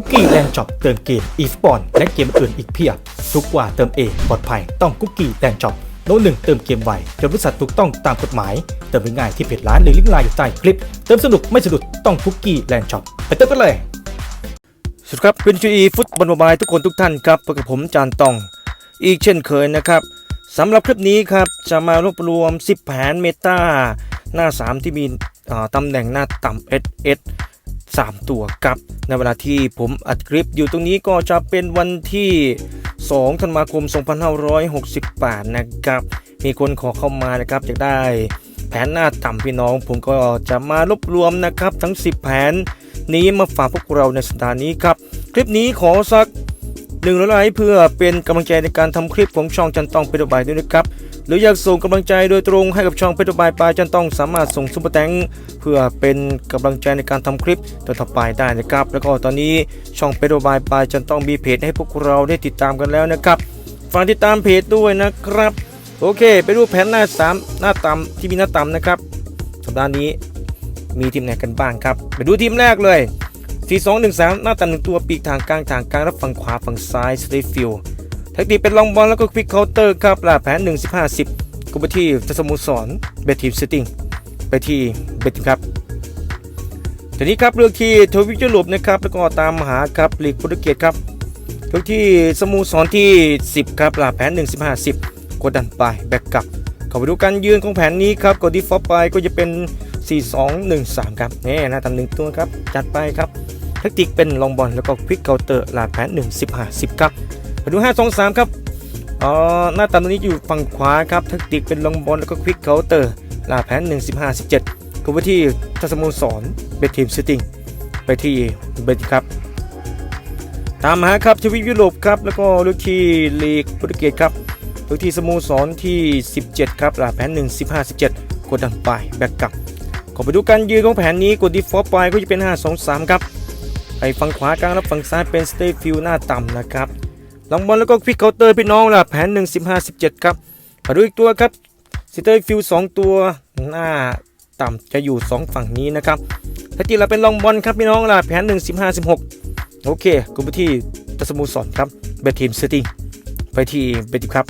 คุกกี้แลนด์ช็อปเติมเกมอีสปอนและเกมอื่นอีกเพียบ ทุกกว่าเติมเองปลอดภัยต้องคุกกี้แลนด์ช็อปโน้ตหนึ่งเติมเกมไวจนบริษัทถูกต้องตามกฎหมาย เติมง่ายที่เพจร้านหรือลิงก์ไลน์อยู่ใต้คลิป เติมสนุกไม่สะดุดต้องคุกกี้แลนด์ช็อปไปเติมกันเลยสวัสดีครับเป็นจีฟุตบอลบายทุกคนทุกท่านครับกับผมจานตอง อีกเช่นเคยนะครับสำหรับคลิปนี้ครับจะมารวบรวม 10 แผนเมตาหน้า 3 ที่มีตำแหน่งหน้าต่ำ SS 3 ตัวครับในเวลาที่ผมอัดคลิปอยู่ตรงนี้ก็จะเป็นวันที่ 2 ธันวาคม 2568 นะครับ มีคนขอเข้ามานะครับอยากได้แผนหน้าต่ำพี่น้อง ผมก็จะมารวบรวมนะครับ ทั้ง 10 แผนนี้มาฝากพวกเราในสัปดาห์นี้ครับ คลิปนี้ขอสักหนึ่งร้อยไลค์เพื่อเป็นกำลังใจในการทำคลิปของช่องจันตองเป็นบายด้วยนะครับ หรืออยากส่งกำลังใจโดยตรงให้กับช่องเป็นบายปลายจันต้องสามารถส่งซุปเปอร์แตงเพื่อเป็นกำลังใจในการทำคลิปต่อไปได้นะครับ แล้วก็ตอนนี้ช่องเป็นบายปลายจันต้องมีเพจให้พวกเราได้ติดตามกันแล้วนะครับฝากติดตามเพจด้วยนะครับ โอเค ไปดูแผนหน้าสามหน้าต่ำที่มีหน้าต่ำนะครับสัปดาห์นี้มีทีมไหนกันบ้างครับ ไปดูทีมแรกเลย 4 2 1 3 หน้าตาหนึ่งตัวปีกทางกลางทางกลางรับฝั่งขวาฝั่งซ้ายสเตฟิลแท็กติกเป็นลองบอลแล้วก็ควิกเคาน์เตอร์ครับลาแผน1 15 10กุไปที่ทัศมุสรเบททีมเซตติ้งไปที่เบททีมครับทีนี้ครับเลือกที่ทวิจยุโรปนะครับแล้วก็ตามหาครับลีกโปรตุเกสครับเลือกที่สโมุสรที่ 10 ครับลาแผน 1 15 10กดดันไปแบ็กกลับเข้าไปดูการยืนของแผนนี้ครับกดดีฟอลไปก็จะเป็น 4 2 1 3 ครับนี่น้าตำหนึ่งตัวครับจัดไปครับแทคติกเป็นลองบอลแล้วก็ควิกเคาน์เตอร์ลาแผน 1 15 10 ครับ มาดู 5 2 3 ครับอ๋อหน้าตำตัวนี้อยู่ฝั่งขวาครับแทคติกเป็นลองบอลแล้วก็ควิกเคาน์เตอร์ลาแผน 1 15 17ก็ไปที่ทัศมูลสอนเบททีมซิติ้งไปที่เบทครับ ตามหาครับทวีปยุโรปครับ แล้วก็ลูกที่ลีกโปรตุเกสครับลูกที่สโมสรที่ 17 ครับลาแผน 1 15 17 กดดันไปแบ็กกลับขอไปดูการยืนของแผนนี้กดดีฟอลไปก็จะเป็น 5 2 3 ครับไปฝั่งขวากลางแล้วฝั่งซ้ายเป็นสเตฟิลหน้าต่ำนะครับ ลองบอลแล้วก็ควิกเคาน์เตอร์พี่น้องหลาแผน1 15 17 ครับมาดูอีกตัวครับสเตฟิล2ตัวหน้าต่ำจะอยู่ 2 ฝั่งนี้นะครับถ้าทีเราเป็นลองบอลครับพี่น้องหลาแผน1 15 16 โอเคกูไปที่ตสมูสอนครับเบททีมเซตติ้งไปที่เบททีมครับ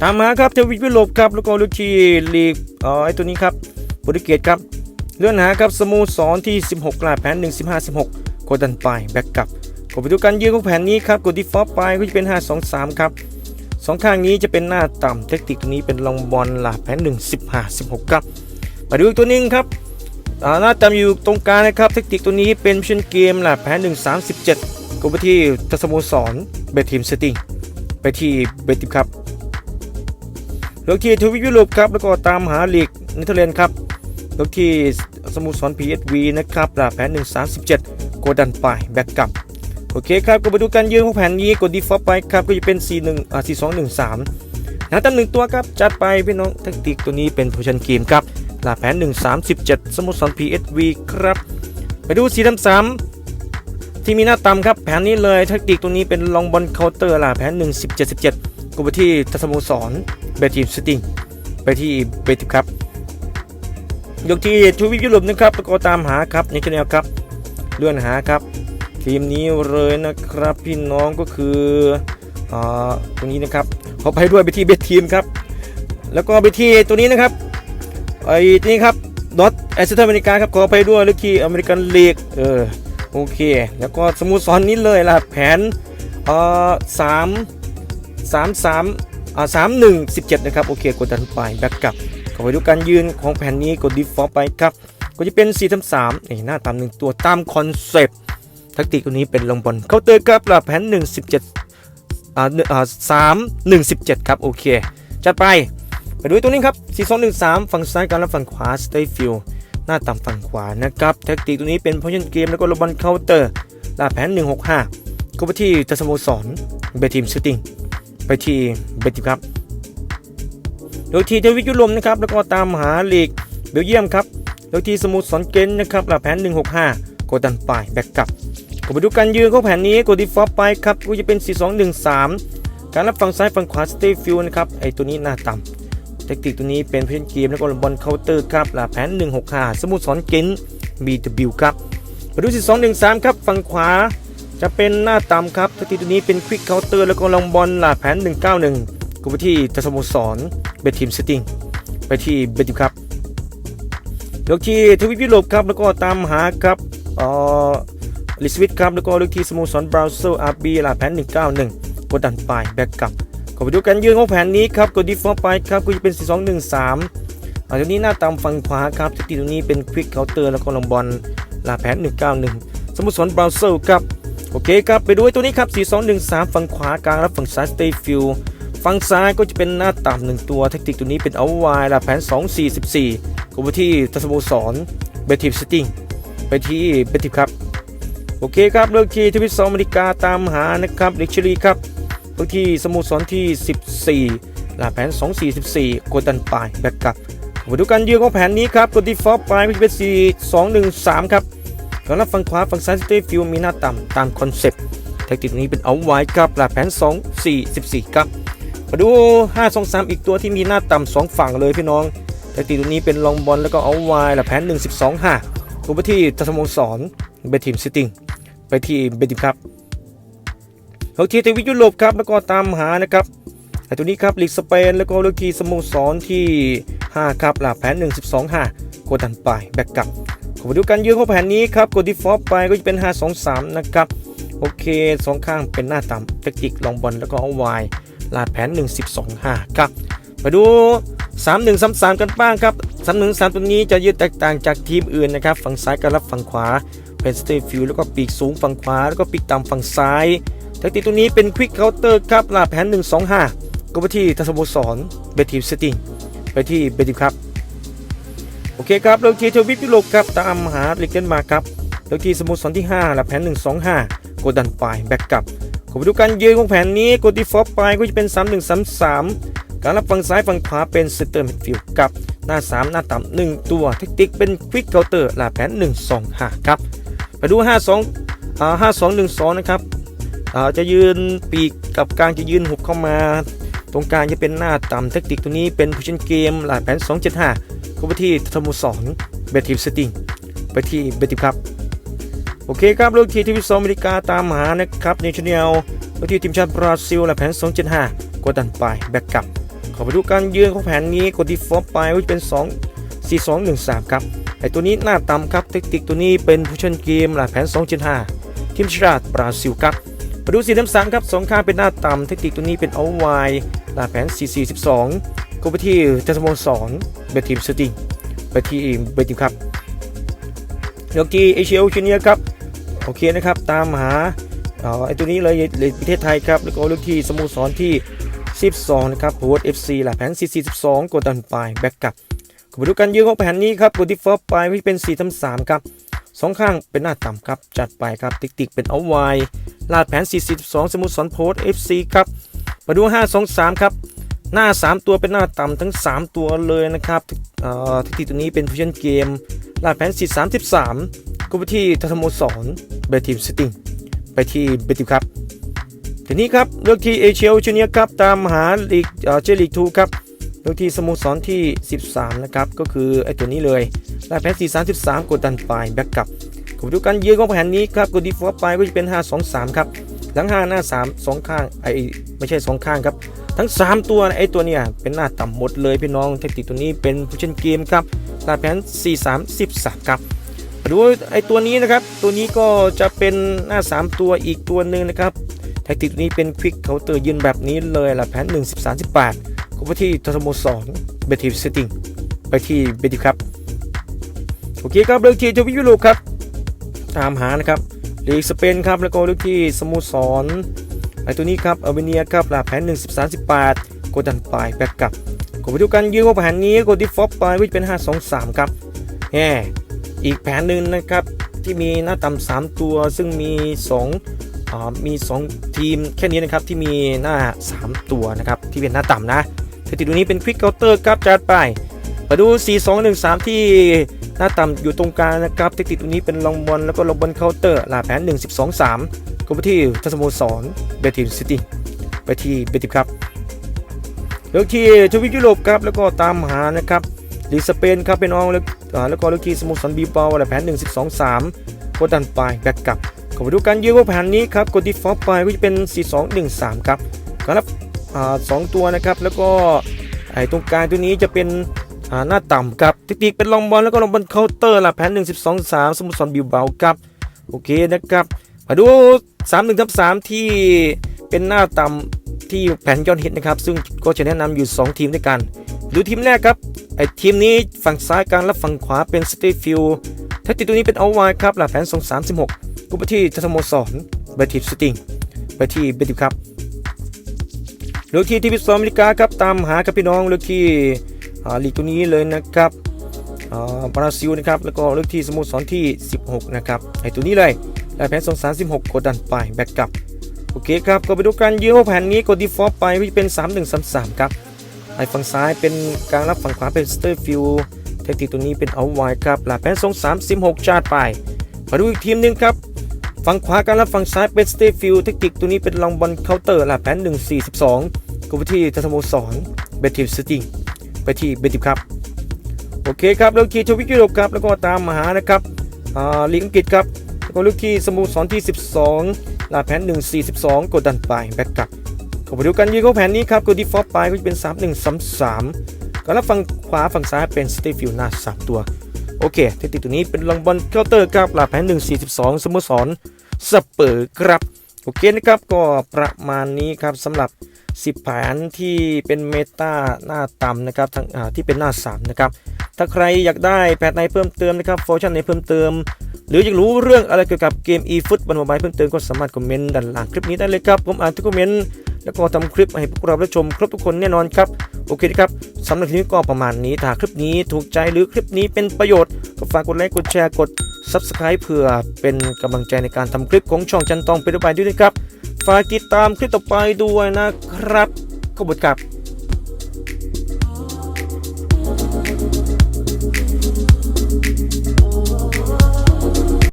ตามมาครับเทวิตวิโลบครับแล้วก็ลูกทีลีกอ่อไอตัวนี้ครับโปรตุเกสครับเลื่อนหาครับสโมูสอนที่ 16กลาแผน1 15 16กดดันไปแบ็กกลับ กดไปดูการยืนของแผนนี้ครับกดดีฟอลไปก็จะเป็น 5 2 3 ครับสองข้างนี้จะเป็นหน้าต่ำเทคนิคตัวนี้เป็นลองบอลหลาแผน1 15 16ครับมาดูอีกตัวหนึงครับหน้าต่ำอยู่ตรงกลางนะครับเทคนิคตัวนี้เป็นมิชชั่นเกมหลาแผน1 37กดไปที่ทัศโมสรเบททีมเซตติ้งไปที่เบททีมครับเลือกที่ทวีปยุโรปครับแล้วก็ตามหาลีกเนเธอร์แลนด์ครับเลือกที่สโมุสร PSV นะครับหลาแผน137กดดันไปแบ็กกลับ โอเคครับก็มาดูการยืนของแผนนี้กดดีฟอลไปครับก็จะเป็น 41อ่า4213นะตั้งหนึ่งตัวครับจัดไปพี่น้องแทคติกตัวนี้เป็นโพชันเกมครับหลาแผน 137สมุทรสร PSV ครับไปดู433ที่มีหน้าต่ำครับแผนนี้เลยแทคติกตัวนี้เป็นลองบอลเคาน์เตอร์หลาแผน1717กดไปที่ทัศโมสรเบทีมสติงไปที่เบทีมครับยกที่ทวิปยุโรปนะครับแล้วก็ตามหาครับในชแนลครับเลื่อนหาครับ ทีมนี้เลยนะครับพี่น้องก็คืออ่าตรงนี้นะครับขอไปด้วยไปที่เบทีมครับ แล้วก็ไปที่ตัวนี้นะครับไอ้ตัวนี้ครับดอทแอสเซทอเมริกาครับขอไปด้วยหรือที่อเมริกันลีกเออโอเค แล้วก็สมุสรนี้เลยล่ะแผนเอ่อสามสามสามอ่าสามหนึ่งสิบเจ็ดนะครับโอเคกดดันไปแบ็กกลับขอไปดูการยืนของแผนนี้กดดีฟอลไปครับก็จะเป็น4 3 3นี่หน้าตามหนึ่งตัวตามคอนเซปต์ แทักติกตัวนี้เป็นลงบอลเคาน์เตอร์ครับหลับแผน1 17อ่าอ่าสามหนึ่งสิบเจ็ดครับ โอเค จัดไป ไปดูตัวนี้ครับ4 2 1 3ฝั่งซ้ายกันและฝั่งขวาสเตย์ฟิลหน้าต่ำฝั่งขวานะครับแท็กติกตัวนี้เป็นพ o ชั่นเกมแล้วก็ลงบอลเคาน์เตอร์หลับแผน 165ก็ไปที่ทัศโมสรเบทีมชูตติ้งไปที่เบทีมครับโดยทีเทวิกยุโรมนะครับแล้วก็ตามหาลีกเบลเยียมครับโดยทีสมุทรสอนเกนนะครับหลับแผน 165กดดันไปแบ็กกลับ ก็ไปดูการยืนของแผนนี้กดดีฟอลไปครับก็จะเป็น 4213 การรับฝั่งซ้ายฝั่งขวาสเตฟิลนะครับไอตัวนี้หน้าต่ำเทคนิคตัวนี้เป็นเพนเกมแล้วก็บอลเคาน์เตอร์ครับหลับแผน 165 สมุทรสอนเกน BW ครับมาดูที่สองหนึ่งสามครับฝั่งขวาจะเป็นหน้าต่ำครับสถิติคตัวนี้เป็นควิกเคาน์เตอร์แล้วก็ลองบอลหลาแผน 191กูไปที่ทัศโมสรเบทีมสติงไปที่เบติมครับยกที่ทวิปยุโรปครับแล้วก็ตามหาครับเอ่อ ลิสวิตครับ แล้วก็ลือกที่สโมสรบราเซิลอาร์บีลาแผน 191 กดดันไปแบ็กกลับก็ไปดูกันยืนของแผนนี้ครับกดดีฟอลไปครับก็จะเป็น 4213อันนี้หน้าตามฝั่งขวาครับสถิติตรงนี้เป็นควิกเคาน์เตอร์แล้วก็ลองบอลลาแพน191 สโมุทรบราเซิลครับโอเคครับไปดูไอ้ตัวนี้ครับ 4213 ฝั่งขวากลางและฝั่งซ้ายสเตย์ฟิลฝั่งซ้ายก็จะเป็นหน้าต่ำหนึ่งตัวแทคติกตัวนี้เป็นเอาไวลาแผน 244ก็ไปที่ทัศโมสรเบทีฟสติงไปที่เบทีฟครับ โอเคครับเลือกที่ทวิตสองอเมริกาตามหานะครับเด็กชลีครับเลือกที่สโมุทรสอนที่ 14ลาแผน 244กดันปายแบ็กกับมาดูการยืนของแผนนี้ครับกดดีฟอลต์ไปมันจะเป็น4 2 1 3ครับก่อนรับฝั่งขวาฝั่งซ้ายสเตฟิลมีหน้าต่ำตามคอนเซ็ปต์แทคติกนี้เป็นเอาไว้ครับหลักแผน 2 4 14ครับมาดู 5 2 3 อีกตัวที่มีหน้าต่ำสองฝั่งเลยพี่น้องแทคติกตัวนี้เป็นลองบอลแล้วก็เอาไว้หลักแผน 1 12 5กูไปที่ทัศมงสอนเบทีมซิติ้ง ไปที่เบทีมครับเขาทีเทวิยุโรปครับแล้วก็ตามหานะครับไอตัวนี้ครับลีกสเปนแล้วก็เลือกทีสโมสรที่ 5 ครับหลักแผน 1 12 5กดดันไปแบกกลับขอมาดูกันยืนของแผนนี้ครับกดดีฟอลต์ไปก็จะเป็น 5 2 3 นะครับ โอเคสองข้างเป็นหน้าต่ำเทคนิคลองบอลแล้วก็เอาไวลาดแผน 1 12 5 ครับมาดู 3 1 3 3 กันบ้างครับ 3 1 3 ตัวนี้จะยืดแตกต่างจากทีมอื่นนะครับ ฝั่งซ้ายกับรับฝั่งขวา เป็นสเตฟิลแล้วก็ปีกสูงฝั่งขวาแล้วก็ปีกต่ำฝั่งซ้ายแทคติกตัวนี้เป็นควิกเคาน์เตอร์ครับลาแผน1 2 5 ก็ไปที่ทัศโมสรเบทีมสติงไปที่เบทีมครับ โอเคครับเลือกที่ทวิปยุโรปครับตามหาลิกเดนมาครับเลือกที่สโมสรที่5และแผน1 2 5กดดันไปแบ็กกลับขอไปดูการยืนของแผนนี้กดดีฟอลต์ไปก็จะเป็น 3 1 3 3 การรับฝั่งซ้ายฝั่งขวาเป็นเซนเตอร์มิดฟิลด์กับหน้า 3 หน้าต่ำ1ตัวเทคนิคเป็นควิกเคาน์เตอร์และแผน 1 2 5 ครับ ไปดู 5 2อ่า5 2 1 2 นะครับอ่าจะยืนปีกกับกลางจะยืนหุบเข้ามา ตรงกลางจะเป็นหน้าต่ำเทคนิคตัวนี้เป็น position game หลายแผน 275ก็ไปที่สโมสรเบทีมสติงไปที่เบทีมครับ โอเคครับเลือกที่ทีวีสองอเมริกาตามหานะครับเนชนแนลเลือกที่ทีมชาติบราซิลหลายแผน 275กดดันไปแบ็กกลับขอไปดูการยืนของแผนนี้กดที่ฟอปไปว่าจะเป็น 2 4 2 1 3 ครับ ไอตัวนี้หน้าต่ำครับเทคนิคตัวนี้เป็น position game หลายแผน275ทีมชาติบราซิลครับมาดูสีน้ำสามครับสองข้างเป็นหน้าต่ำเทคนิคตัวนี้เป็นเอาไวลาแผน 4412ก็ไปที่เทสโมสรเบทีมสติงไปที่เบทีมครับยกที่เอเชียโอเชียเนียครับโอเคนะครับตามหาเอ่อไอตัวนี้เลยเลยประเทศไทยครับแล้วก็เลือกที่สโมสรที่ 12 นะครับโพสเอฟซีหลาแผน 4412กดดันไปแบ็กกลับ มาดูกันยืนของแผนนี้ครับกดที่ฟอปไปที่เป็น4ทั้ง3ครับสองข้างเป็นหน้าต่ำครับ จัดไปครับ ติ๊กติ๊กเป็นเอาไว้ลาดแผน 42 สมุทรสอนโพส FC ครับ มาดู 523 ครับ หน้า 3 ตัวเป็นหน้าต่ำทั้ง 3 ตัวเลยนะครับเอ่อที่ตัวนี้เป็นฟิชชั่นเกมลาดแผน 433ก็ไปที่ทัศโมสรเบทีมสติงไปที่เบทีมครับ ทีนี้ครับ เลือกที่เอเชียโอเชียนียครับ ตามหาลีกเจลีก2ครับ เลือกที่สโมสรที่ 13 นะครับ ก็คือไอตัวนี้เลยลาดแผน433 กดดันไปแบ็กกลับผมดูการยืนของแผนนี้ครับกดดีฟอร์ไปก็จะเป็น 5 2 3 ครับ หลัง 5 หน้า 3 2 ข้างไอไม่ใช่ 2 ข้างครับ ทั้ง 3 ตัวไอตัวเนี่ยเป็นหน้าต่ำหมดเลยพี่น้องเทคนิคตัวนี้เป็นผู้เช่นเกมครับลาดแผน4 3 13 ครับมาดูไอตัวนี้นะครับ ตัวนี้ก็จะเป็นหน้า 3 ตัวอีกตัวหนึ่งนะครับแทคติกตัวนี้เป็นควิกเคาน์เตอร์ยืนแบบนี้เลยลาดแผน1 13 18 ก็ไปที่ทสโมสรเบทีฟเซตติ้งไปที่เบทีฟครับโอเคครับเรื่องที่ทวิปยุโรปครับตามหานะครับลีกสเปนครับแล้วก็เลือกที่สโมสรไอตัวนี้ครับอาร์เมเนียครับลาแผน1 13 18กดดันไปแบกกลับกดไปดูกันยืนว่าแผนนี้กดที่ฟอปไปวิ่งเป็น 5 2 3 ครับแหมอีกแผนหนึ่งนะครับที่มีหน้าต่ำ3ตัวซึ่งมี2อ่ามี 2 ทีมแค่นี้นะครับที่มีหน้า 3 ตัวนะครับที่เป็นหน้าต่ำนะ สถิติตัวนี้เป็นควิกเคาน์เตอร์ครับจัดไปมาดู 4 2 1 3 ที่หน้าต่ำอยู่ตรงกลางนะครับเทคนิคตัวนี้เป็นลองบอลแล้วก็ลองบอลเคาน์เตอร์ลาแผน 1 12 3ก็ไปที่ทัศโมสรเบทีมซิตี้ไปที่เบติมครับเลือกที่ทวีปยุโรปครับแล้วก็ตามหานะครับลีกสเปนครับเป็นอองแล้วแล้วก็เลือกที่สโมสรบีเบาลาแผน 1 12 3กดดันไปแบ็กกลับข้าไปดูการยืนว่าแผนนี้ครับกด default ไปก็จะเป็น 4213 ครับการรับ สองตัวนะครับแล้วก็ไอ้ตรงกลางตัวนี้จะเป็นหน้าต่ำครับเทคนิเป็นลองบอลแล้วก็ลองบอลเคาน์เตอร์ละแผน1 12 3 สมุทรสอนบิวเบาครับโอเคนะครับมาดู3 1ทับ3ที่เป็นหน้าต่ำที่แผนยอดฮิตนะครับ ซึ่งก็จะแนะนำอยู่ 2 ทีมด้วยกัน ดูทีมแรกครับไอทีมนี้ฝั่งซ้ายกลางและฝั่งขวาเป็นสเตฟิลแท็กติกตัวนี้เป็นเอาไว้ครับหลักแผน2 3 6กุปที่ทัศโมสรไปทีมสติงไปที่เบติครับ ลือกที่ที่พิซซอมอเมริกาครับตามหาครับพี่น้องเลือกที่ลีกตัวนี้เลยนะครับอ่าบราซิลนะครับแล้วก็เลือกที่สโมสรที่ 16 นะครับไอตัวนี้เลยหลักแผน2 3 6กกดดันไปแบ็กกลับโอเคครับก็ไปดูการยืนว่าแผนนี้กดดีฟอลต์ไปก็จะเป็น 3 1 3 3ครับไอฝั่งซ้ายเป็นกลางรับฝั่งขวาเป็นสเตอร์ฟิลเทคนิคตัวนี้เป็นเอาไว้ครับหลักแผนสองสามสิบหกจาดไปมาดูอีกทีมหนึ่งครับฝั่งขวากางรับฝั่งซ้ายเป็นสเตอร์ฟิลเทคนิคตัวนี้เป็นลองบอลเคาน์เตอร์หลักแผนหนึ่งสี่สิบสอง ไปที่ทัศโมสรเบทีมสติงไปที่เบติมครับ โอเคครับเลือกที่ทวิกยุโรปครับแล้วก็ตามมาหานะครับอ่าลีกอังกฤษครับแล้วก็เลือกที่สโมสรที่ 12หลักแผน1 42กดดันไปแบ็กกลับข้าไปดูกันยืนเข้าแผนนี้ครับกด default ไปก็จะเป็น 3 1 3 3ก็แล้วฝั่งขวาฝั่งซ้ายเป็น s t a y f i e l d หน้า3ตัวโอเคเทคนิคตัวนี้เป็นลองบอลเคาน์เตอร์ครับหลักแผน1 4 2สโมสรสเปอร์ครับโอเคนะครับก็ประมาณนี้ครับสำหรับ 10 แผนที่เป็นเมตาหน้าต่ำนะครับทั้งที่เป็นหน้า3นะครับถ้าใครอยากได้แผนไหนเพิ่มเติมนะครับฟังก์ชันไหนเพิ่มเติม หรืออยากรู้เรื่องอะไรเกี่ยวกับเกม e-foot บนโมบายเพิ่มเติมก็สามารถคอมเมนต์ด้านล่างคลิปนี้ได้เลยครับผมอ่านทุกคอมเมนต์แล้วก็ทำคลิปให้พวกเราได้ชมครบทุกคนแน่นอนครับโอเคครับสำหรับคลิปนี้ก็ประมาณนี้ถ้าคลิปนี้ถูกใจหรือคลิปนี้เป็นประโยชน์ก็ฝากกดไลค์กดแชร์กด Subscribe เพื่อเป็นกำลังใจในการทำคลิปของช่องจันตองเป็นไปด้วยนะครับ ฝากติดตามคลิปต่อไปด้วยนะครับขอบคุณครับ